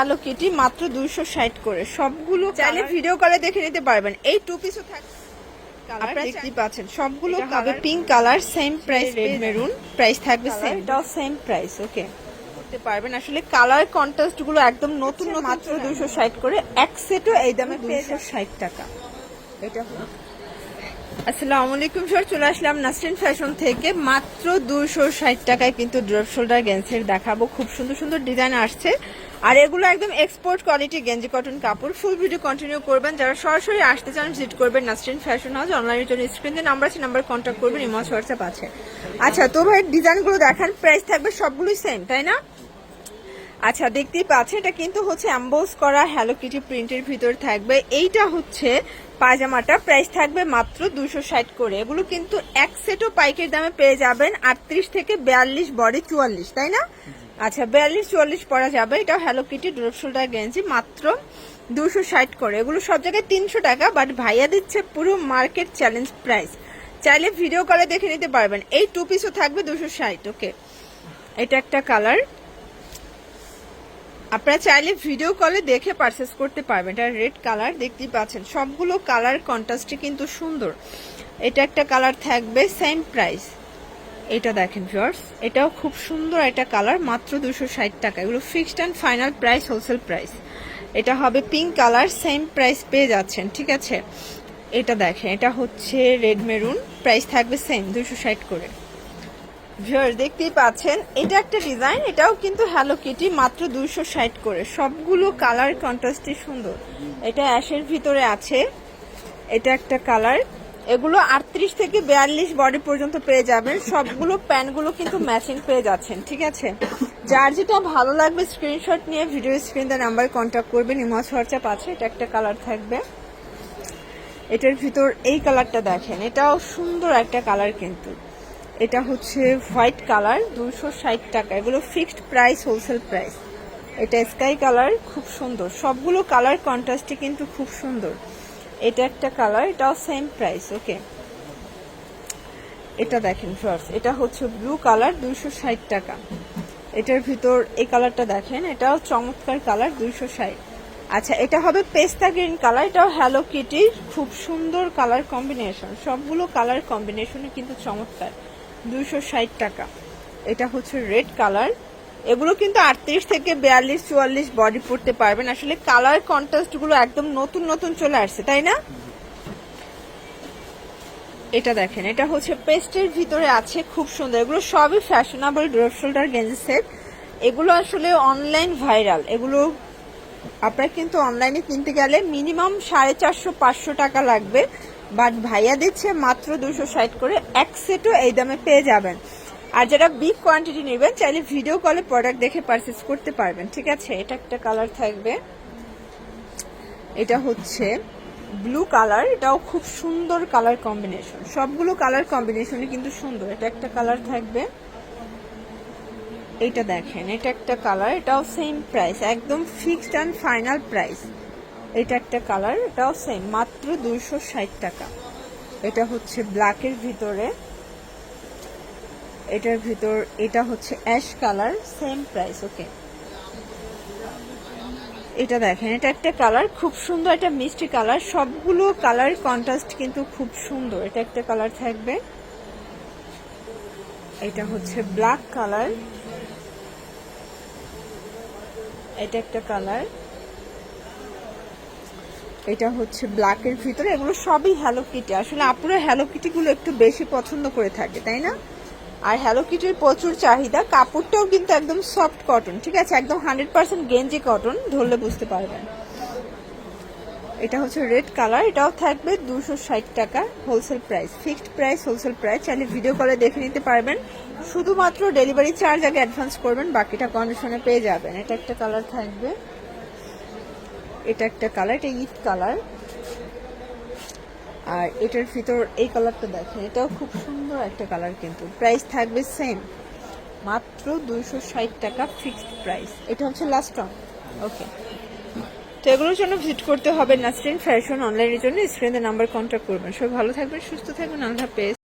আলো কেটি মাত্র দুইশো ষাট করে। সবগুলো চাইলে ভিডিও কলে দেখে নিতে পারবেন। এই টু পিসও থাকবে আপনারা দেখতেই পাচ্ছেন সবগুলো হবে pink colour same price red maroon price থাকবে সেম এটাও সেম প্রাইস ওকে করতে পারবেন। আসলে কালার কন্ট্রাস্টগুলো একদম নতুন মাত্র দুইশো ষাট করে। এক সেটও এই দামে দুইশো ষাট টাকা। এটা আসসালামু আলাইকুম স্যার চলে আসলাম নাসরিন ফ্যাশন থেকে। মাত্র দুশো ষাট টাকায় কিন্তু ড্রপ শোল্ডার গেঞ্জের দেখাবো। খুব সুন্দর সুন্দর ডিজাইন আসছে। আর এগুলো একদম এক্সপোর্ট কোয়ালিটি গেঞ্জি কটন কাপড়। ফুল ভিডিও কন্টিনিউ করবেন। যারা সরাসরি আসতে চান ভিজিট করবেন নাসরিন ফ্যাশন হাউস। অনলাইনের জন্য স্ক্রিনে নাম্বার আছে নাম্বার কন্ট্যাক্ট করবেন ইমস হোয়াটসঅ্যাপ আছে। আচ্ছা তো ভাই ডিজাইনগুলো দেখান। প্রাইস থাকবে সবগুলোই সেম তাই না? আচ্ছা দেখতেই পাচ্ছেন এটা কিন্তু হচ্ছে অ্যাম্বোস করা হ্যালো কিটি প্রিন্টের ভিতর থাকবে। এইটা হচ্ছে পাজামাটা প্রাইস থাকবে মাত্র দুশো ষাট করে। এগুলো কিন্তু এক সেটও পাইকের দামে পেয়ে যাবেন আটত্রিশ থেকে বিয়াল্লিশ বডি চুয়াল্লিশ তাই না? আচ্ছা বিয়াল্লিশ চুয়াল্লিশ পরা যাবে। এটা হ্যালো কিটি ড্রপ শোল্ডার গেঞ্জি মাত্র দুশো ষাট করে। এগুলো সব জায়গায় তিনশো টাকা বাট ভাইয়া দিচ্ছে পুরো মার্কেট চ্যালেঞ্জ প্রাইস চাইলে ভিডিও কলে দেখে নিতে পারবেন। এই টু পিসও থাকবে দুশো ষাট ওকে এটা একটা কালার আপনারা চাইলে ভিডিও কলে দেখে পারচেস করতে পারবেন। এটা রেড কালার দেখতেই পাচ্ছেন। সবগুলো কালার কন্ট্রাস্টে কিন্তু সুন্দর। এটা একটা কালার থাকবে সেম প্রাইস এটা দেখেন ভিউয়ার্স এটাও খুব সুন্দর একটা কালার মাত্র দুশো ষাট টাকা। এগুলো fixed and final price wholesale price এটা হবে পিঙ্ক কালার সেম প্রাইস পেয়ে যাচ্ছেন, ঠিক আছে? এটা দেখেন, এটা হচ্ছে রেড মেরুন প্রাইস থাকবে সেম দুশো ষাট করে। ভিউয়ার দেখতেই পাচ্ছেন, এটা একটা ডিজাইন এটাও কিন্তু হ্যালো কিটি মাত্র দুইশো ষাট করে। সবগুলো কালার কন্ট্রাস্টই সুন্দর। এটা অ্যাশের ভিতরে আছে, এটা একটা কালার এগুলো আটত্রিশ থেকে বিয়াল্লিশ বডি পর্যন্ত পেয়ে যাবেন। সবগুলো প্যান্টগুলো কিন্তু ম্যাচিং পেয়ে যাচ্ছেন, ঠিক আছে? যার যেটা ভালো লাগবে স্ক্রিনশট নিয়ে ভিডিও স্ক্রিন নাম্বার কন্ট্যাক্ট করবেন, ইমজ হোয়াটসঅ্যাপ আছে, এটা একটা কালার থাকবে। এটার ভিতর এই কালারটা দেখেন, এটাও সুন্দর একটা কালার কিন্তু। এটা হচ্ছে হোয়াইট কালার দুশো ষাট টাকা। এগুলো ফিক্সড প্রাইস, হোলসেল প্রাইস। এটা স্কাই কালার, খুব সুন্দর। সবগুলো কালার কন্ট্রাস্টে কিন্তু খুব সুন্দর। এটা একটা কালার, এটাও সেম প্রাইস, ওকে? এটা দেখেন ফার্স্ট এটা হচ্ছে ব্লু কালার, দুইশো ষাট টাকা। এটার ভিতর এই কালারটা দেখেন, এটাও চমৎকার কালার, দুইশো ষাট। আচ্ছা এটা হবে পেস্তা গ্রিন কালার, এটাও হ্যালো কিটির খুব সুন্দর কালার কম্বিনেশন। সবগুলো কালার কম্বিনেশনে কিন্তু চমৎকার। দুশো ষাট টাকা। এটা হচ্ছে রেড কালার। এগুলো কিন্তু আটত্রিশ থেকে বিয়াল্লিশ, চুয়াল্লিশ বডি পড়তে পারবেন। আসলে কালার কন্ট্রাস্টগুলো একদম নতুন নতুন চলে আসছে, তাই না? এটা দেখেন, এটা হচ্ছে পেস্টের ভিতরে আছে, খুব সুন্দর। এগুলো সবই ফ্যাশনেবল ড্রপ শোল্ডার গেঞ্জি সেট এগুলো আসলে অনলাইন ভাইরাল এগুলো আপনারা কিন্তু অনলাইনে কিনতে গেলে মিনিমাম সাড়ে চারশো, পাঁচশো টাকা লাগবে। বাট ভাইয়া দিচ্ছে মাত্র দুশো ষাট করে, এক সেটও এই দামে পেয়ে যাবেন। আর যারা বিগ কোয়ান্টিটি নেবেন, চাইলে ভিডিও কলে প্রোডাক্ট দেখে পারচেস করতে পারবেন, ঠিক আছে? এটা একটা কালার থাকবে। এটা হচ্ছে ব্লু কালার এটাও খুব সুন্দর কালার কম্বিনেশন সবগুলো কালার কম্বিনেশনে কিন্তু সুন্দর। এটা একটা কালার থাকবে। এটা দেখেন, এটা একটা কালার এটাও সেম প্রাইস একদম ফিক্সড অ্যান্ড ফাইনাল প্রাইস এটা একটা কালার এটাও সেম মাত্র দুইশো ষাট টাকা। এটা হচ্ছে ব্ল্যাকের ভিতরে। এটার ভিতর, এটা হচ্ছে ash colour same price okay এটা দেখেন, এটা একটা কালার, খুব সুন্দর একটা মিষ্টি কালার। সবগুলো কালার কন্ট্রাস্ট কিন্তু খুব সুন্দর। এটা একটা কালার থাকবে। এটা হচ্ছে ব্ল্যাক কালার। এটা একটা কালার। এটা হচ্ছে ব্ল্যাকের ভিতরে, এগুলো সবই হ্যালো কিটি আসলে আপুরা হ্যালো কিটিগুলো একটু বেশি পছন্দ করে থাকে, তাই না? আর হ্যালো কিটির প্রচুর চাহিদা, কাপড়টাও কিন্তু একদম সফট কটন ঠিক আছে? একদম হান্ড্রেড পার্সেন্ট গেঞ্জি কটন ধরলে বুঝতে পারবেন। এটা হচ্ছে রেড কালার এটাও থাকবে দুশো ষাট টাকা wholesale price fixed price wholesale price চাইলে ভিডিও কলে দেখে নিতে পারবেন। শুধুমাত্র ডেলিভারি চার্জ আগে অ্যাডভান্স করবেন, বাকিটা কন্ডিশনে পেয়ে যাবেন। এটা একটা কালার থাকবে। এটা একটা কালার, এটা ইট কালার। আর এটার ভিতর এই কালারটা দেখেন, এটাও খুব সুন্দর একটা কালার কিন্তু। প্রাইস থাকবে সেম মাত্র দুইশো ষাট টাকা ফিক্সড প্রাইস এটা হচ্ছে লাস্ট অন ওকে তো এগুলোর জন্য ভিজিট করতে হবে নাসরিন ফ্যাশন অনলাইনের জন্য। স্ক্রিনে নাম্বার কন্ট্যাক্ট করবেন। সবাই ভালো থাকবেন, সুস্থ থাকবেন। আল্লাহ হাফেজ।